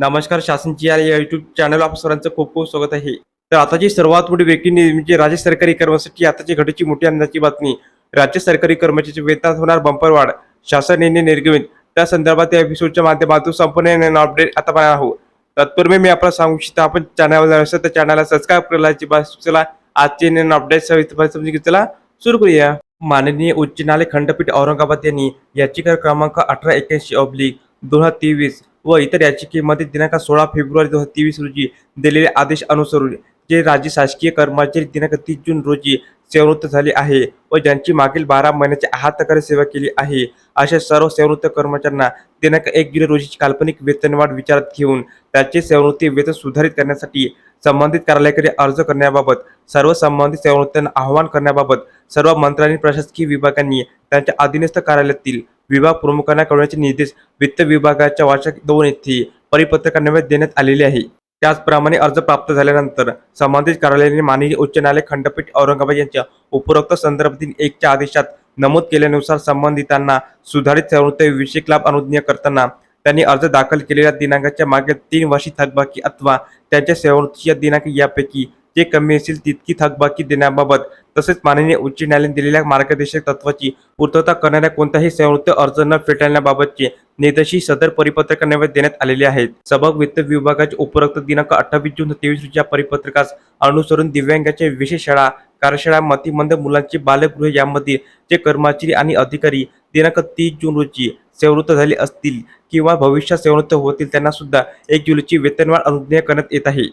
नमस्कार शासनची या YouTube channel आप सरांचं खूप खूप स्वागत आहे. तर आताची सर्वात मोठी व्यक्तीने म्हणजे राज्य सरकारी कर्मचारी आताची घडीची मोठी आनंदाची बातमी राज्य सरकारी कर्मचाऱ्याचे वेतनात होणार बंपर वाढ शासन निर्णय निर्गमित. त्या संदर्भात या एपिसोडच्या माध्यमातून संपूर्ण अपडेट आता पाहणार आहोत. तत्पूर्वी मी आपल्याला सांगू इच्छितो आपण चॅनलवर असेल तर चॅनलला सबस्क्राईब करायची बस चला आजचे नवीन अपडेट सविस्तर समजून चला सुरू करूया. माननीय उच्च न्यायालय खंडपीठ औरंगाबाद यांनी याचिका क्रमांक अठरा एक्याऐंशी ऑब्लिक दोन हजार तेवीस व इतर याचिकेमध्ये दिनांक सोळा फेब्रुवारी दोन हजार तेवीस रोजी दिलेले आदेश अनुसरून जे राज्य शासकीय कर्मचारी दिनांक तीस जून रोजी सेवानिवृत्त झाले आहे व ज्यांची मागील बारा महिन्याची हातकार्य सेवा केली आहे अशा सर्व सेवानिवृत्त कर्मचाऱ्यांना दिनांक एक जुलै रोजीची काल्पनिक वेतनवाढ विचारात घेऊन त्याचे सेवानिवृत्ती वेतन सुधारित करण्यासाठी संबंधित कार्यालयाकडे अर्ज करण्याबाबत सर्व संबंधित सेवानिवृत्तांना आवाहन करण्याबाबत सर्व मंत्र्यांनी प्रशासकीय विभागांनी त्यांच्या अधीनस्थ कार्यालयातील विभाग प्रमुखांना कळवण्याचे निर्देश वित्त विभागाच्या वार्षिक दोन येथे परिपत्रकान्वये देण्यात आलेले आहे. त्याचप्रमाणे अर्ज प्राप्त झाल्यानंतर संबंधित कार्यालयाने माननीय उच्च न्यायालय खंडपीठ औरंगाबाद यांच्या उपरोक्त संदर्भातील एकच्या आदेशात नमूद केल्यानुसार संबंधितांना सुधारित सेवानिवृत्ती विषयक लाभ अनुज्ञा करताना त्यांनी अर्ज दाखल केलेल्या दिनांकाच्या मागे तीन वर्षी थकबाकी अथवा त्यांच्या सेवानिवृत्तीच्या दिनांक यापैकी जे कमी असेल तितकी थकबाकी देण्याबाबत तसेच माननीय उच्च न्यायालयाने दिलेल्या मार्गदर्शक तत्वाची पूर्तता करणाऱ्या कोणत्याही संयुक्त अर्ज न फेटाळण्याबाबतचे निर्देशी सदर परिपत्रक देण्यात आलेले आहेत. सभाग वित्त विभागाचे उपरोक्त दिनांक अठ्ठावीस जून तेवीस रोजच्या परिपत्रकास अनुसरून दिव्यांगाच्या विशेष शाळा कार्यशाळा मतिमंद मुलांची बालगृह यामध्ये जे कर्मचारी आणि अधिकारी दिनांक तीस जून रोजी सेवृत्त झाले असतील किंवा भविष्यात सेवृत्त होतील त्यांना सुद्धा एक जुलैची वेतनवाढ अनुज्ञा करण्यात येत आहे.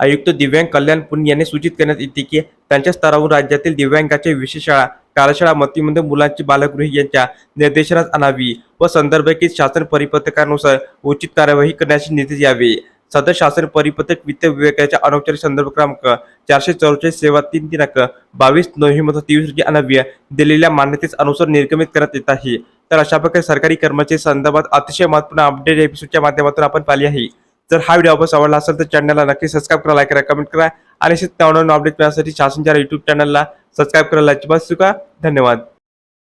आयुक्त दिव्यांग कल्याण पुणे यांनी सूचित करण्यात येते की त्यांच्या स्तरावरून राज्यातील दिव्यांगाच्या विशेष शाळा कार्यशाळा मतिमंद मुलांची बालगृह यांच्या निर्देशनास आणावी व संदर्भित शासन परिपत्रकानुसार उचित कार्यवाही करण्याचे निर्देश यावे. सदर शासन परिपत्रक वित्त विभागाच्या अनौपचारिक संदर्भ क्रमांक चारशे चौवेचाळीस सेवा तीन दिनांक बावीस नोव्हेंबर तेवीस रोजी आणावी दिलेल्या मान्यतेस अनुसार निर्गमित करण्यात येत आहे. तर अशा प्रकारे सरकारी कर्मचारी संदर्भात अतिशय महत्त्वपूर्ण अपडेट एपिसोडच्या माध्यमातून आपण पाहिली आहे. जर हा व्हिडिओ आपण आवडला असेल तर चॅनलला नक्की सबस्क्राईब करा लाईक करा कमेंट करा. आणि असेच नवनवीन अपडेट मिळण्यासाठी शासनच्या युट्यूब चॅनलला सबस्क्राईब करायला अजिबात चुका धन्यवाद.